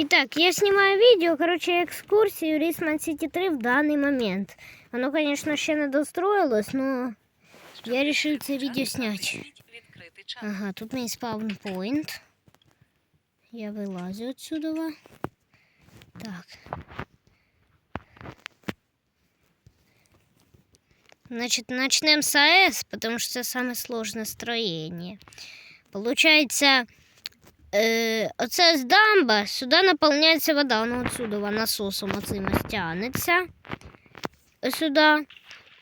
Итак, я снимаю видео, короче, экскурсию Рисман Сити 3 в данный момент. Оно, конечно, ще не достроилось, но я решил це відео снять. Відкрити чат. Ага, тут мій спаунпоінт. Я вилазю отсюда. Так. Значит, начнем с АЭС, потому что это самое сложное строение. Получается, е, оце з дамба, сюди наповняється вода, воно отсюда насосом оцим ось тягнеться сюди.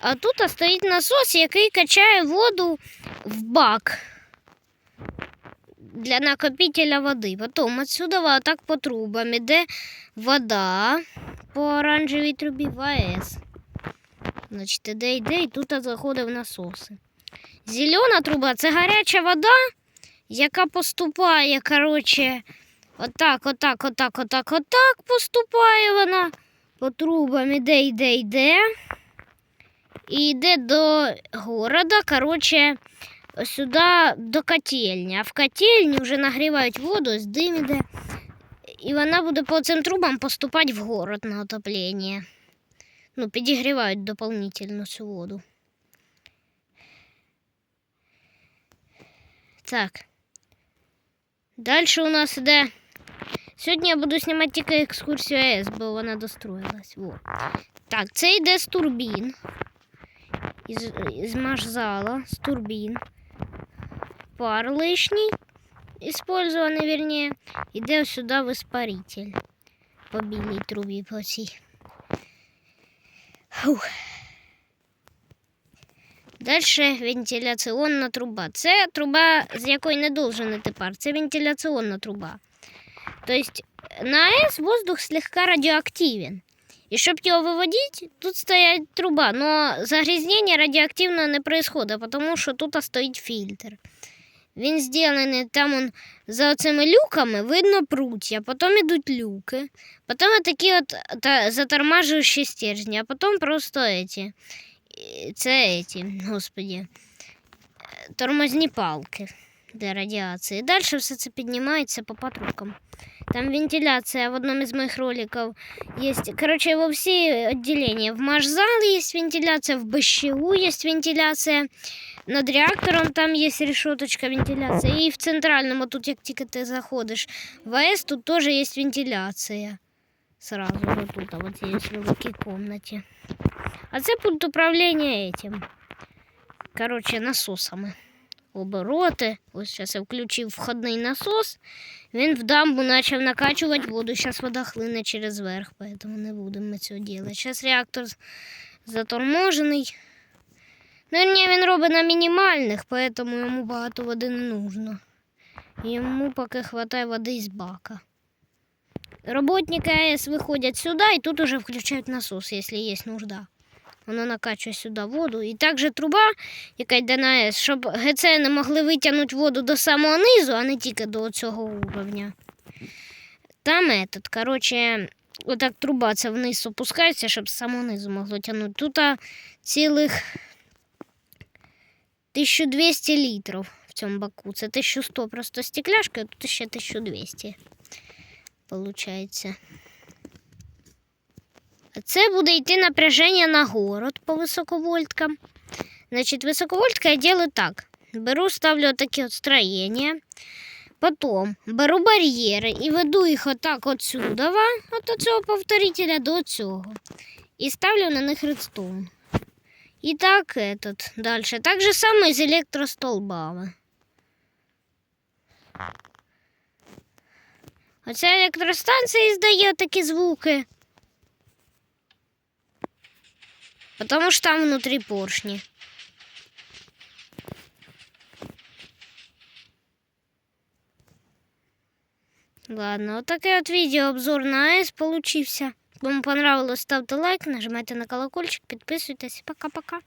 А тут стоїть насос, який качає воду в бак для накопителя води. Потім отсюда вот так по трубам іде вода по оранжевій трубі в АЕС. Значить, іде, йде, і тут заходить в насоси. Зелена труба це гаряча вода, яка поступає, коротше, отак, отак, отак, отак, отак поступає вона. По трубам іде, йде, йде. І йде до города, коротше, сюди до котельні. А в котельні вже нагрівають воду, ось дим іде. І вона буде по цим трубам поступати в город на отоплення. Ну, підігрівають дополнительно цю воду. Так. Далі у нас іде. Сьогодні я буду знімати тільки екскурсію АЕС, бо вона достроїлась. Во. Так, це йде з турбін. Із, із машзала, з турбін. Пар лишній, использований, вернее, іде сюди в испаритель. По білій трубі по цій. Фух. Далі вентиляційна труба. Це труба, з якої не должен іти пар. Це вентиляційна труба. Тобто на АЭС воздух слегка радіоактивен. І щоб його виводити, тут стоять труба, но загрязнення радіоактивного не происходит, тому що тут стоїть фільтр. Він зроблений там он, за цими люками видно пруття, потім йдуть люки, потім такі от затормажуючі стержні, а потім просто эти, це эти, господи, е, тормозні палки для радіації. Далі все це піднімається по патрубкам. Там вентиляция в одном из моих роликов есть. Короче, во все отделения. В Машзал есть вентиляция, в БЩУ есть вентиляция. Над реактором там есть решеточка вентиляция. И в центральном, тут, як тільки ти заходиш, в АЭС тут тоже есть вентиляция. Сразу вот тут, а вот есть в великій комнате. А це пульт управління этим. Короче, насосами. Обороти. Ось зараз я включив входний насос. Він в дамбу почав накачувати воду. Зараз вода хлине через верх, поэтому не будемо ми цього робити. Зараз реактор заторможений. Ну, ні, він робить на мінімальних, поэтому йому багато води не нужно. Йому поки вистачає води з бака. Работники АЕС виходять сюди і тут уже включають насос, якщо є нужда. Вона накачує сюди воду. І також труба, яка йде на АЕС, щоб ГЦ могли витягнути воду до самого низу, а не тільки до цього уровня. Там этот, коротше, отак труба це вниз опускається, щоб самого низу могло тягнути. Тут цілих 1200 літрів в цьому баку. Це 1100 просто стекляшка, а тут ще 1200. Получається. Це буде йти напряження на город по високовольткам. Значить, високовольтка я делаю так. Беру, ставлю такі от строєння. Потім беру бар'єри і веду їх отак отсюда, от цього повторителя до цього. І ставлю на них редстоун. І так этот, далі. Так же само і з електростолбами. Оця електростанція здає такі звуки. Потому что там внутри поршни. Ладно, вот такой вот видеообзор на АЭС получился. Кому понравилось, ставьте лайк, нажимайте на колокольчик, подписывайтесь. Пока-пока.